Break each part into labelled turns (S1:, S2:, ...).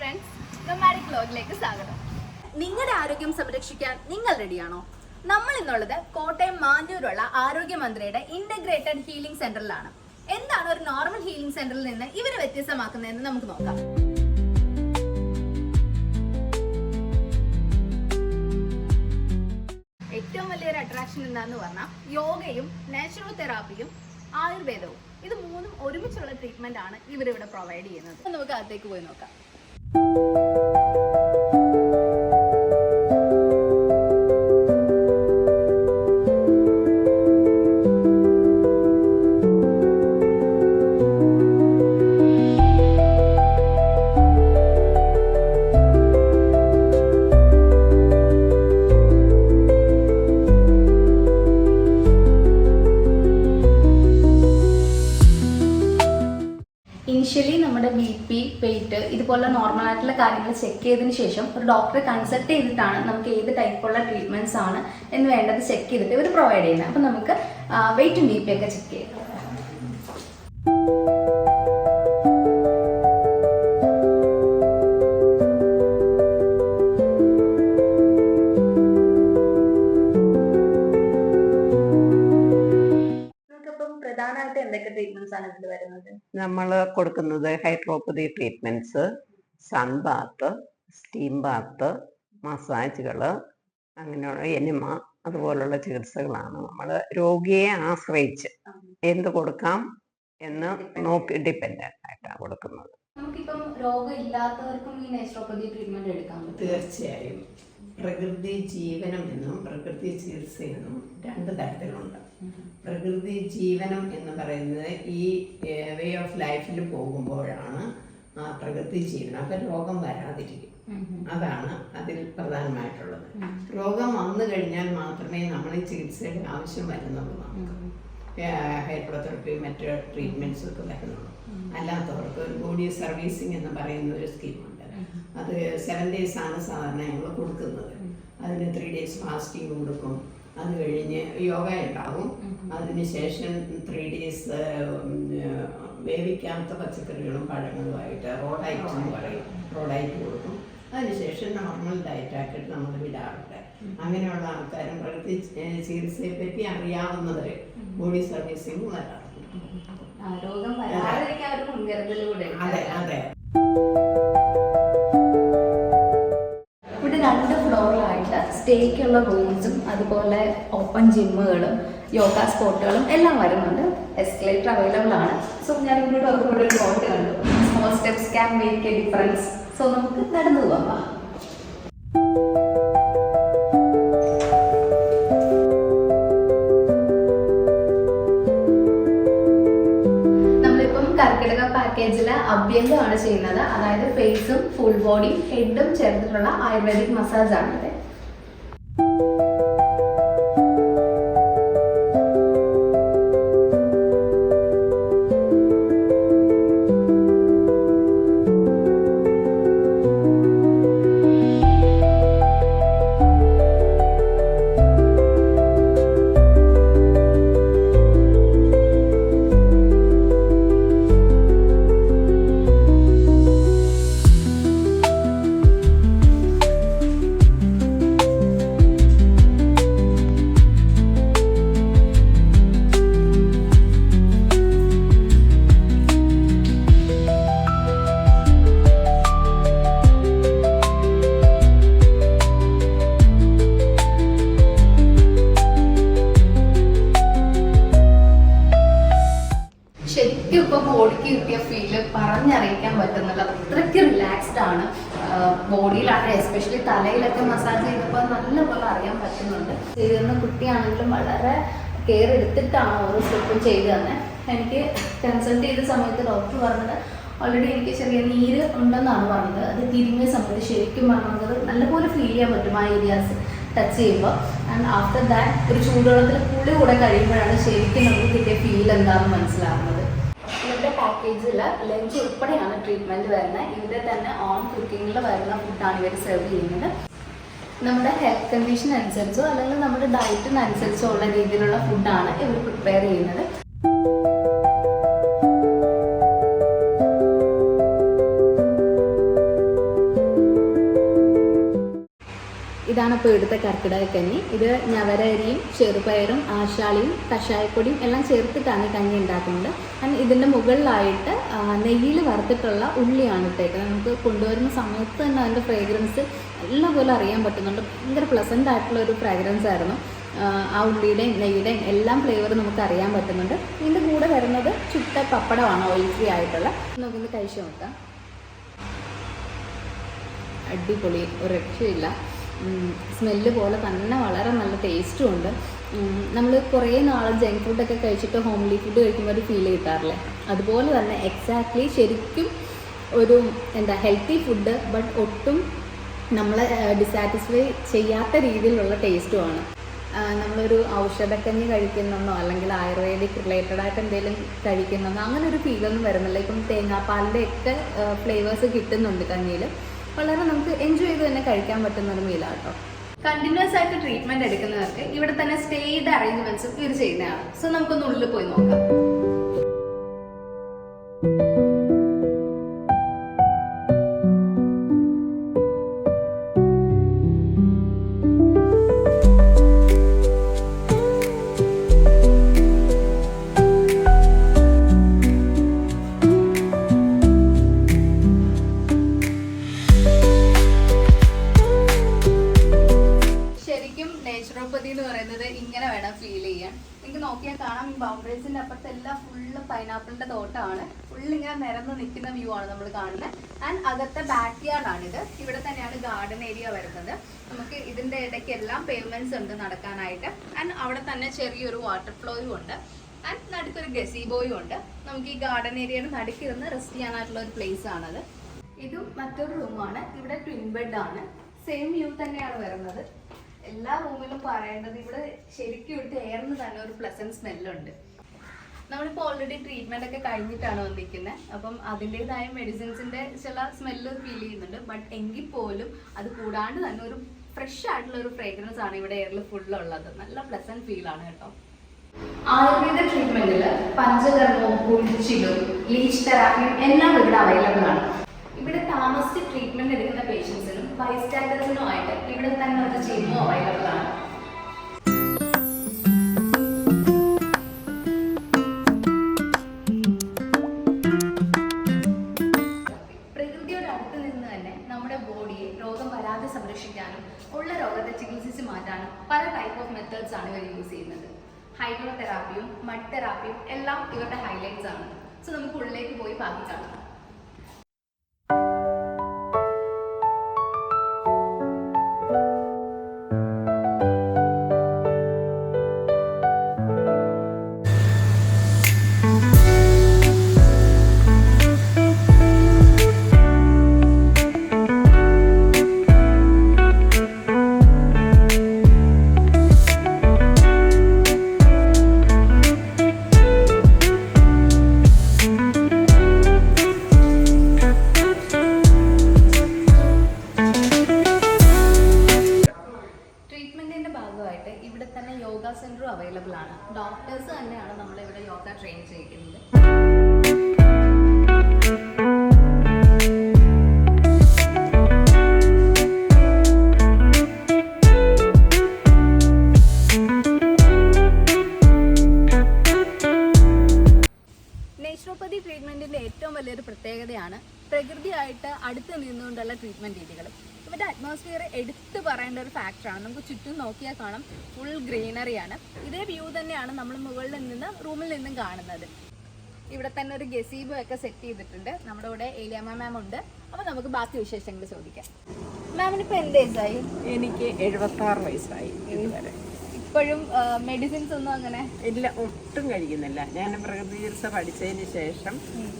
S1: Friends nomadic വ്ലോഗിലേക്ക് സ്വാഗതം. നിങ്ങളുടെ ആരോഗ്യം സംരക്ഷിക്കാൻ നിങ്ങൾ റെഡിയാണോ? നമ്മൾ ഇന്നുള്ളത് കോട്ടയം മാഞ്ഞൂരുള്ള ആരോഗ്യമന്ത്രിയുടെ ഇന്റഗ്രേറ്റഡ് ഹീലിംഗ് സെന്ററിലാണ് എന്താണ് ഒരു നോർമൽ ഹീലിംഗ് സെന്ററിൽ നിന്ന് ഇവർ വ്യത്യസ്തമാക്കുന്നതെന്ന് നമുക്ക് നോക്കാം. ഏറ്റവും വലിയൊരു അട്രാക്ഷൻ എന്താന്ന് പറഞ്ഞാൽ യോഗയും നാച്ചുറൽ തെറാപ്പിയും ആയുർവേദവും. ഇത് മൂന്നും ഒരുമിച്ചുള്ള ട്രീറ്റ്മെന്റ് ആണ് ഇവരിവിടെ പ്രൊവൈഡ് ചെയ്യുന്നത്. നമുക്ക് അകത്തേക്ക് പോയി നോക്കാം. Música ഇതുപോലുള്ള നോർമൽ ആയിട്ടുള്ള കാര്യങ്ങൾ ചെക്ക് ചെയ്തതിന് ശേഷം ഒരു ഡോക്ടറെ കൺസൾട്ട് ചെയ്തിട്ടാണ് നമുക്ക് ഏത് ടൈപ്പുള്ള ട്രീറ്റ്മെന്റ്സ് ആണ് എന്ന് വേണ്ടത് ചെക്ക് ചെയ്തിട്ട് ഇവർ പ്രൊവൈഡ് ചെയ്യുന്നത്. അപ്പം നമുക്ക് വെയിറ്റും ബി പി ഒക്കെ ചെക്ക് ചെയ്യാം.
S2: കൊടുക്കുന്നത് hydropathy treatments sun bath steam bath മസാജുകൾ അങ്ങനെയുള്ള എനിമ അതുപോലുള്ള ചികിത്സകളാണ്. നമ്മൾ രോഗിയെ ആശ്രയിച്ച് എന്ത് കൊടുക്കാം എന്ന് നോക്കി ഡിപ്പെൻഡന്റ് ആയിട്ടാണ് കൊടുക്കുന്നത്.
S1: നമുക്കിപ്പം രോഗം ഇല്ലാത്തവർക്കും ഈ നേച്ചുറോപ്പതി ട്രീറ്റ്മെന്റ് എടുക്കാൻ പറ്റും.
S2: തീർച്ചയായും. പ്രകൃതി ജീവനം എന്നും പ്രകൃതി ചികിത്സ എന്നും രണ്ട് തരത്തിലുണ്ട്. പ്രകൃതി ജീവനം എന്ന് പറയുന്നത് ഈ വേ ഓഫ് ലൈഫിൽ പോകുമ്പോഴാണ് ആ പ്രകൃതി ജീവനം. അപ്പം രോഗം വരാതിരിക്കും. അതാണ് അതിൽ പ്രധാനമായിട്ടുള്ളത്. രോഗം വന്നു കഴിഞ്ഞാൽ മാത്രമേ നമ്മൾ ഈ ചികിത്സയുടെ ആവശ്യം വരുന്നുള്ളൂ ഹൈഡ്രോതെറപ്പി മറ്റ് ട്രീറ്റ്മെന്റ്സ് ഒക്കെ വരുന്നുള്ളൂ. അല്ലാത്തവർക്ക് ഒരു ബോഡി സർവീസിങ് എന്ന് പറയുന്ന ഒരു സ്കീമുണ്ട് അത് സെവൻ ഡേയ്സ് ആണ് സാധാരണ ഞങ്ങൾ കൊടുക്കുന്നത്. അതിന് ത്രീ ഡേയ്സ് ഫാസ്റ്റിംഗ് കൊടുക്കും. അത് കഴിഞ്ഞ് യോഗ ഉണ്ടാവും. അതിനുശേഷം ത്രീ ഡേയ്സ് വേവിക്കാത്ത പച്ചക്കറികളും പഴങ്ങളുമായിട്ട് റോഡൈറ്റ് എന്ന് പറയും. റോഡൈറ്റ് കൊടുക്കും. അതിനുശേഷം നോർമൽ ഡയറ്റ് ആക്കിയിട്ട് നമ്മൾ വിടാറുണ്ട്. അങ്ങനെയുള്ള ആൾക്കാരും പ്രകൃതി ചികിത്സയെ പറ്റി അറിയാവുന്നവർ ബോഡി സർവീസിങ് വരാറുണ്ട്. അതെ അതെ.
S1: സ്റ്റേക്കുള്ള റൂംസും അതുപോലെ ഓപ്പൺ ജിമ്മുകളും യോഗ സ്പോട്ടുകളും എല്ലാം വരുന്നുണ്ട്. എസ്കലേറ്റർ അവൈലബിൾ ആണ്. സോ ഞാൻ ഇങ്ങോട്ട് അവരോട് ഒരു കോട്ട് കണ്ടു. Small steps can make a difference so നമുക്ക് നടന്നു. നമ്മളിപ്പം കർക്കിടക അഭ്യംഗമാണ് ചെയ്യുന്നത്. അതായത് ഫേസും ഫുൾ ബോഡിയും ഹെഡും ചേർത്തിട്ടുള്ള ആയുർവേദിക് മസാജ് ആണിത് കിട്ടിയ ഫീൽ പറഞ്ഞറിയിക്കാൻ പറ്റുന്നില്ല അത്രയ്ക്ക് റിലാക്സ്ഡ് ആണ്. ബോഡിയിലാണ് എസ്പെഷ്യലി തലയിലൊക്കെ മസാജ് ചെയ്തപ്പോൾ നല്ലപോലെ അറിയാൻ പറ്റുന്നുണ്ട്. ചെയ്യുന്ന കുട്ടിയാണെങ്കിലും വളരെ കെയർ എടുത്തിട്ടാണ് ഓരോ സ്റ്റെപ്പും ചെയ്തു തന്നെ. എനിക്ക് കൺസൾട്ട് ചെയ്ത സമയത്ത് ഡോക്ടർ പറഞ്ഞത് ഓൾറെഡി എനിക്ക് ചെറിയ നീര് ഉണ്ടെന്നാണ് പറഞ്ഞത്. അത് തിരിഞ്ഞ സമയത്ത് ശരിക്കും പറഞ്ഞത് നല്ലപോലെ ഫീൽ ചെയ്യാൻ പറ്റും ആ ഏരിയാസ് ടച്ച് ചെയ്യുമ്പോൾ. ആൻഡ് ആഫ്റ്റർ ദാറ്റ് ഒരു ചൂടുവെള്ളത്തിൽ പുളി കൂടെ കഴിയുമ്പോഴാണ് ശരിക്കും നമുക്ക് കിട്ടിയ ഫീൽ എന്താണെന്ന് മനസ്സിലാവുന്നത്. ഇവരുടെ പാക്കേജിൽ ലഞ്ച് ഉൾപ്പെടെയാണ് ട്രീറ്റ്മെന്റ് വരുന്നത്. ഇവിടെ തന്നെ ഓൺ കുക്കിങ്ങിൽ വരുന്ന ഫുഡാണ് ഇവർ സെർവ് ചെയ്യുന്നത്. നമ്മുടെ ഹെൽത്ത് കണ്ടീഷൻ അനുസരിച്ചോ അല്ലെങ്കിൽ നമ്മുടെ ഡയറ്റിനനുസരിച്ചോ ഉള്ള രീതിയിലുള്ള ഫുഡാണ് ഇവർ പ്രിപ്പയർ ചെയ്യുന്നത്. ഇതാണ് ഇപ്പോൾ ഇവിടുത്തെ കർക്കിടകക്കഞ്ഞി. ഇത് ഞവരരിയും ചെറുപയറും ആശാളിയും കഷായപ്പൊടിയും എല്ലാം ചേർത്തിട്ടാണ് ഈ കഞ്ഞി ഉണ്ടാക്കുന്നത്. ആൻഡ് ഇതിന്റെ മുകളിലായിട്ട് നെയ്യിൽ വറുത്തിട്ടുള്ള ഉള്ളിയാണ് ഇട്ടേക്കുന്നത്. നമുക്ക് കൊണ്ടുവരുന്ന സമയത്ത് തന്നെ അതിന്റെ ഫ്രേഗ്രൻസ് നല്ലപോലെ അറിയാൻ പറ്റുന്നുണ്ട്. ഭയങ്കര പ്ലസന്റ് ആയിട്ടുള്ള ഒരു ഫ്രാഗ്രൻസ് ആയിരുന്നു. ആ ഉള്ളിയുടെയും നെയ്യുടെയും എല്ലാം ഫ്ലേവർ നമുക്ക് അറിയാൻ പറ്റുന്നുണ്ട്. ഇതിന്റെ കൂടെ വരുന്നത് ചുട്ട പപ്പടമാണ് ഓയിൽ ഫ്രീ ആയിട്ടുള്ള. നമുക്കിന്ന് കഴിച്ചു നോക്കാം. അടിപൊളി ഒരു രക്ഷയില്ല സ്മെല്ല് പോലെ തന്നെ വളരെ നല്ല ടേസ്റ്റും ഉണ്ട്. നമ്മൾ കുറേ നാളെ ജങ്ക് ഫുഡൊക്കെ കഴിച്ചിട്ട് ഹോംലി ഫുഡ് കഴിക്കുമ്പോൾ ഒരു ഫീൽ കിട്ടാറില്ലേ? അതുപോലെ തന്നെ എക്സാക്ട്ലി ശരിക്കും ഒരു എന്താ ഹെൽത്തി ഫുഡ് ബട്ട് ഒട്ടും നമ്മളെ ഡിസാറ്റിസ്ഫൈ ചെയ്യാത്ത രീതിയിലുള്ള ടേസ്റ്റുമാണ് നമ്മളൊരു ഔഷധക്കഞ്ഞി കഴിക്കുന്നെന്നോ അല്ലെങ്കിൽ ആയുർവേദിക് റിലേറ്റഡ് ആയിട്ട് എന്തെങ്കിലും കഴിക്കുന്നെന്നോ അങ്ങനെ ഒരു ഫീലൊന്നും വരുന്നില്ല. ഇപ്പം തേങ്ങാപ്പാലിന്റെ ഒക്കെ ഫ്ലേവേഴ്സ് കിട്ടുന്നുണ്ട് കഞ്ഞിയിൽ വളരെ നമുക്ക് എൻജോയ് ചെയ്ത് തന്നെ കഴിക്കാൻ പറ്റുന്ന ഒരു മീലാണ് കേട്ടോ കണ്ടിന്യൂസ് ആയിട്ട് ട്രീറ്റ്മെന്റ് എടുക്കുന്നവർക്ക് ഇവിടെ തന്നെ സ്റ്റേയുടെ അറേഞ്ച്മെന്റ്സ് ഇവർ ചെയ്യുന്നതാണ്. സോ നമുക്കൊന്ന് ഉള്ളിൽ പോയി നോക്കാം. നേച്ചുറോപ്പതി എന്ന് പറയുന്നത് ഇങ്ങനെ വേണം ഫീൽ ചെയ്യാൻ. നിങ്ങൾക്ക് നോക്കിയാൽ കാണാം ഈ ബൗണ്ടറീസിന്റെ അപ്പുറത്ത് എല്ലാം ഫുള്ള് പൈനാപ്പിളിന്റെ തോട്ടമാണ് ഫുള്ള് ഇങ്ങനെ നിരന്ന് നിൽക്കുന്ന വ്യൂ ആണ് നമ്മൾ കാണുന്നത് ആൻഡ് അകത്തെ ബാക്ക് യാർഡ് ഇത് ഇവിടെ തന്നെയാണ് ഗാർഡൻ ഏരിയ വരുന്നത്. നമുക്ക് ഇതിന്റെ ഇടയ്ക്ക് എല്ലാം ഉണ്ട് നടക്കാനായിട്ട്. ആൻഡ് അവിടെ തന്നെ ചെറിയൊരു വാട്ടർ ഫ്ലോയും ഉണ്ട്. ആൻഡ് നടുക്കൊരു ഗസീബോയും ഉണ്ട്. നമുക്ക് ഈ ഗാർഡൻ ഏരിയയുടെ നടുക്കിരുന്ന് റെസ്റ്റ് ചെയ്യാനായിട്ടുള്ള ഒരു പ്ലേസ് ആണത്. ഇതും മറ്റൊരു റൂമാണ് ഇവിടെ ട്വിൻ ബെഡ് ആണ്. സെയിം വ്യൂ തന്നെയാണ് വരുന്നത്. എല്ലാ റൂമിലും പറയേണ്ടത് ഇവിടെ ശരിക്കും ഇട്ട് എയറിന് തന്നെ ഒരു പ്ലസന്റ് സ്മെല്ലുണ്ട് നമ്മളിപ്പോൾ ഓൾറെഡി ട്രീറ്റ്മെന്റ് ഒക്കെ കഴിഞ്ഞിട്ടാണ് വന്നിരിക്കുന്നത് അപ്പം അതിന്റെതായ മെഡിസിൻസിന്റെ ചില സ്മെല്ല് ഫീൽ ചെയ്യുന്നുണ്ട്. ബട്ട് എങ്കിൽ പോലും അത് കൂടാണ്ട് തന്നെ ഒരു ഫ്രഷ് ആയിട്ടുള്ള ഒരു ഫ്രേഗ്രൻസ് ആണ് ഇവിടെ എയറിൽ ഫുള്ളുള്ളത് നല്ല പ്ലസന്റ് ഫീൽ ആണ് കേട്ടോ. ആയുർവേദ ട്രീറ്റ്മെന്റിൽ പഞ്ചകർമ്മവും കുഴിച്ചിലും ലീച്ച് തെറാപ്പിയും എല്ലാം ഇവിടെ അവൈലബിൾ ആണ്. ഇവിടെ താമസിച്ച് ട്രീറ്റ്മെന്റ് എടുക്കുന്ന ബൈസ്റ്റാൻഡേഴ്സിനും ആയിട്ട് ഇവിടെ തന്നെ ഒരു ജിമ്മും അവൈലബിൾ ആണ്. ഉള്ള രോഗത്തെ പല ടൈപ്പ് ഓഫ് മെത്തേഡ്സ് ആണ് യൂസ് ചെയ്യുന്നത്. ഹൈഡ്രോതെറാപ്പിയും മഡ് തെറാപ്പിയും എല്ലാം ഇവരുടെ ഹൈലൈറ്റ്സ് ആണ്. സോ നമുക്ക് ഉള്ളിലേക്ക് പോയി ബാക്കി കാണാം യോഗ സെന്ററും അവൈലബിൾ ആണ്. ഡോക്ടേഴ്സ് തന്നെയാണ് നമ്മളിവിടെ യോഗ ട്രെയിൻ ചെയ്യിക്കുന്നത്. നേച്ചുറോപ്പതി ട്രീറ്റ്മെന്റിന്റെ ഏറ്റവും വലിയൊരു പ്രത്യേകതയാണ് പ്രകൃതിയായിട്ട് അടുത്ത് നിന്നുകൊണ്ടുള്ള ട്രീറ്റ്മെന്റ് രീതികൾ. ഇവരുടെ അറ്റ്മോസ്ഫിയർ എടുത്തു പറയേണ്ട ഒരു ഫാക്ടറാണ് നമുക്ക് ചുറ്റും നോക്കിയാൽ കാണാം ഫുൾ ഗ്രീനറിയാണ് ഇതേ വ്യൂ തന്നെയാണ് നമ്മൾ മുകളിൽ നിന്ന് റൂമിൽ നിന്നും കാണുന്നത്. ഇവിടെ തന്നെ ഒരു ഗസീബോ ഒക്കെ സെറ്റ് ചെയ്തിട്ടുണ്ട്. നമ്മുടെ കൂടെ ഏലിയമ്മ മാം ഉണ്ട്. അപ്പൊ നമുക്ക് ബാക്കി വിശേഷങ്ങൾ ചോദിക്കാം. മാമിന് ഇപ്പൊ എന്ത് വയസ്സായി?
S2: എനിക്ക് എഴുപത്തി ആറ് വയസ്സായി ഇതുവരെ.
S1: ഇപ്പോഴും മെഡിസിൻസ് ഒന്നും അങ്ങനെ
S2: ഇല്ല ഒട്ടും കഴിക്കുന്നില്ല. ഞാൻ പ്രകൃതി ചികിത്സ പഠിച്ചതിന് ശേഷം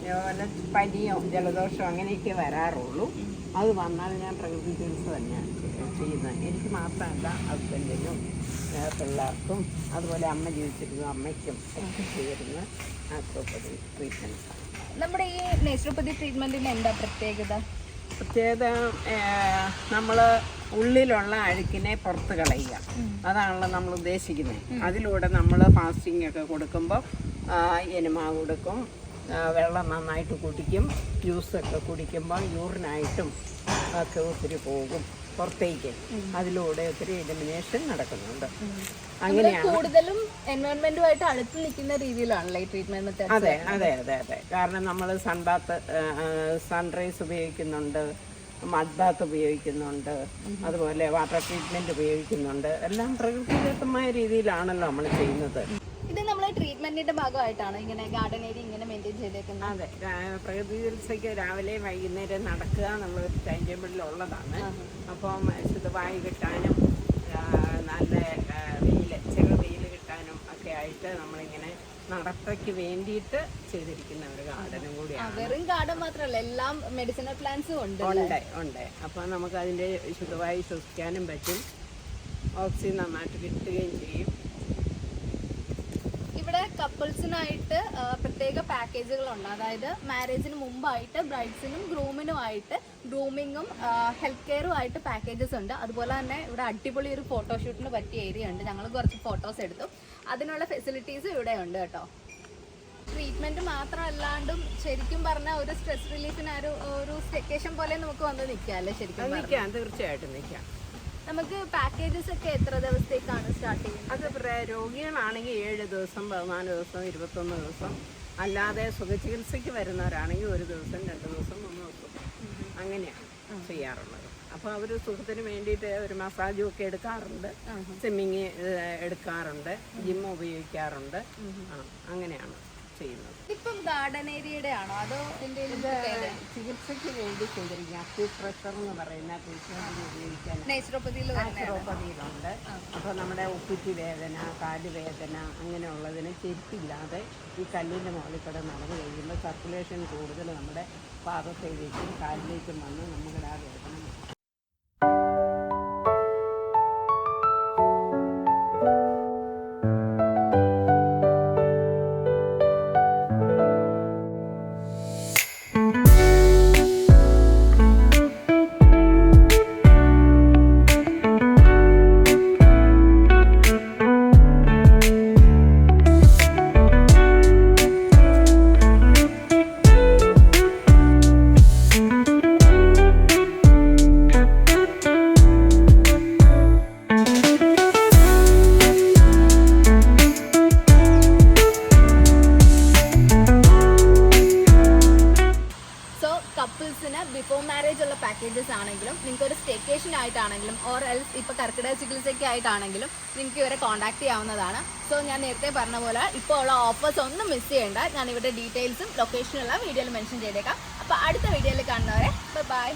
S2: അതുപോലെ പനിയോ ജലദോഷമോ അങ്ങനെയൊക്കെ വരാറുള്ളൂ. അത് വന്നാൽ ഞാൻ പ്രകൃതി ചികിത്സ തന്നെയാണ് ചെയ്യുന്നത്. എനിക്ക് മാത്രമല്ല ഹസ്ബൻഡിനും പിള്ളേർക്കും അതുപോലെ അമ്മ ജീവിച്ചിരുന്നു അമ്മയ്ക്കും ഒക്കെ ചെയ്യുന്ന നാച്ചുറോപ്പതി ട്രീറ്റ്മെന്റ്
S1: നമ്മുടെ ഈ നേച്ചുറോപ്പതി ട്രീറ്റ്മെന്റിന് എന്താ പ്രത്യേകത?
S2: പ്രത്യേകത നമ്മൾ ഉള്ളിലുള്ള അഴുക്കിനെ പുറത്ത് കളയുക. അതാണല്ലോ നമ്മൾ ഉദ്ദേശിക്കുന്നത്. അതിലൂടെ നമ്മൾ ഫാസ്റ്റിംഗ് ഒക്കെ കൊടുക്കുമ്പോൾ എനിമ കൊടുക്കും വെള്ളം നന്നായിട്ട് കുടിക്കും ജ്യൂസൊക്കെ കുടിക്കുമ്പോൾ യൂറിനായിട്ടും ഒക്കെ ഒത്തിരി പോകും പുറത്തേക്ക്. അതിലൂടെ ഒത്തിരി എലിമിനേഷൻ നടക്കുന്നുണ്ട്. അങ്ങനെയാണ്.
S1: കൂടുതലും എൻവയോൺമെന്റുമായിട്ട് അടുത്ത് നിൽക്കുന്ന രീതിയിലാണല്ലേ ഈ ട്രീറ്റ്മെന്റ്
S2: അതെ അതെ അതെ അതെ. കാരണം നമ്മൾ സൺബാത്ത് സൺറൈസ് ഉപയോഗിക്കുന്നുണ്ട്. മഡ് ബാത്ത് ഉപയോഗിക്കുന്നുണ്ട് അതുപോലെ വാട്ടർ ട്രീറ്റ്മെന്റ് ഉപയോഗിക്കുന്നുണ്ട്. എല്ലാം പ്രകൃതിദത്തമായ രീതിയിലാണല്ലോ നമ്മൾ ചെയ്യുന്നത്.
S1: ഇത് നമ്മൾ ട്രീറ്റ്മെന്റിന്റെ ഭാഗമായിട്ടാണ് ഇങ്ങനെ ഗാർഡൻ ഏരിയ ഇങ്ങനെ മെയിന്റെയിൻ ചെയ്തേക്കുന്നത്.
S2: അതെ. പ്രകൃതി ചികിത്സയ്ക്ക് രാവിലെ വൈകുന്നേരം നടക്കുക എന്നുള്ള ഒരു ടൈം ടേബിളിലുള്ളതാണ് അപ്പം ശുദ്ധവായു കിട്ടാനും ആ, നല്ല വെയിൽ ചെറു വെയിൽ കിട്ടാനും ഒക്കെ ആയിട്ട് നമ്മളിങ്ങനെ നടത്തയ്ക്ക് വേണ്ടിയിട്ട് ചെയ്തിരിക്കുന്ന ഒരു ഗാർഡനും കൂടിയാണ്.
S1: വെറും ഗാർഡൻ മാത്രമല്ല എല്ലാം മെഡിസിനൽ പ്ലാന്റ്സും ഉണ്ട്
S2: ഉണ്ട് ഉണ്ട്. അപ്പോൾ നമുക്ക് അതിന്റെ ശുദ്ധമായി ശ്വസിക്കാനും പറ്റും. ഓക്സിജൻ നന്നായിട്ട് കിട്ടുകയും ചെയ്യും.
S1: കപ്പിൾസിനായിട്ട് പ്രത്യേക പാക്കേജുകളുണ്ട് അതായത് മാരേജിന് മുമ്പായിട്ട് ബ്രൈഡ്സിനും ഗ്രൂമിനുമായിട്ട് ഗ്രൂമിങ്ങും ഹെൽത്ത് കെയറും ആയിട്ട് പാക്കേജസ് ഉണ്ട്. അതുപോലെ തന്നെ ഇവിടെ അടിപൊളി ഒരു ഫോട്ടോഷൂട്ടിന് പറ്റിയ ഏരിയ ഉണ്ട്. ഞങ്ങൾ കുറച്ച് ഫോട്ടോസ് എടുത്തു. അതിനുള്ള ഫെസിലിറ്റീസും ഇവിടെ ഉണ്ട് കേട്ടോ. ട്രീറ്റ്മെന്റ് മാത്രമല്ലാണ്ടും ശരിക്കും പറഞ്ഞാൽ ഒരു സ്ട്രെസ് റിലീഫിന് ഒരു ഒരു സ്റ്റെക്കേഷൻ പോലെ നമുക്ക് വന്ന് നിൽക്കാം അല്ലേ ശരിക്കും?
S2: നിൽക്കാം തീർച്ചയായിട്ടും നിൽക്കാം
S1: നമുക്ക് പാക്കേജസ് ഒക്കെ എത്ര ദിവസത്തേക്കാണ് സ്റ്റാർട്ട് ചെയ്യുന്നത്?
S2: അത് രോഗികളാണെങ്കിൽ ഏഴ് ദിവസം പതിനാല് ദിവസം ഇരുപത്തൊന്ന് ദിവസം. അല്ലാതെ സുഖചികിത്സയ്ക്ക് വരുന്നവരാണെങ്കിൽ ഒരു ദിവസം രണ്ട് ദിവസം മൂന്ന് ദിവസം. അങ്ങനെയാണ് ചെയ്യാറുള്ളത്. അപ്പോൾ അവർ സുഖത്തിന് വേണ്ടിയിട്ട് ഒരു മസാജും ഒക്കെ എടുക്കാറുണ്ട്. സ്വിമ്മിങ് എടുക്കാറുണ്ട്. ജിം ഉപയോഗിക്കാറുണ്ട്. അങ്ങനെയാണ്. ചെയ്യുന്നത്.
S1: ഇപ്പം ഗാർഡൻ ഏരിയയുടെ ആണോ അതോ എന്തെങ്കിലും
S2: ചികിത്സയ്ക്ക് വേണ്ടി ചെയ്തിരിക്കുക അക്യുപ്രഷർ എന്ന് പറയുന്ന ഉപയോഗിക്കാൻ നാച്ചുറോപ്പതിയിലുണ്ട്. അപ്പോൾ നമ്മുടെ ഉപ്പിറ്റി വേദന കാൽ വേദന അങ്ങനെയുള്ളതിന് ചെരുപ്പില്ലാതെ ഈ കല്ലിന്റെ മുകളിൽ കൂടെ നടന്നു കഴിയുമ്പോൾ സർക്കുലേഷൻ കൂടുതൽ നമ്മുടെ പാദത്തിലേക്കും കാലിലേക്കും വന്ന് നമ്മുടെ ആ വേദന
S1: ആയിട്ടാണെങ്കിലും ഓർ എൽസ് ഇപ്പോൾ കർക്കിടക ചികിത്സയ്ക്ക് ആയിട്ടാണെങ്കിലും നിങ്ങൾക്ക് ഇവരെ കോൺടാക്ട് ചെയ്യാവുന്നതാണ്. സോ ഞാൻ നേരത്തെ പറഞ്ഞ പോലെ ഇപ്പോൾ ഉള്ള ഓഫേഴ്സ് ഒന്നും മിസ് ചെയ്യേണ്ട. ഞാൻ ഇവിടെ ഡീറ്റെയിൽസും ലൊക്കേഷനും എല്ലാം വീഡിയോയിൽ മെൻഷൻ ചെയ്തേക്കാം. അപ്പോൾ അടുത്ത വീഡിയോയിൽ കാണുന്നവരെ ബൈ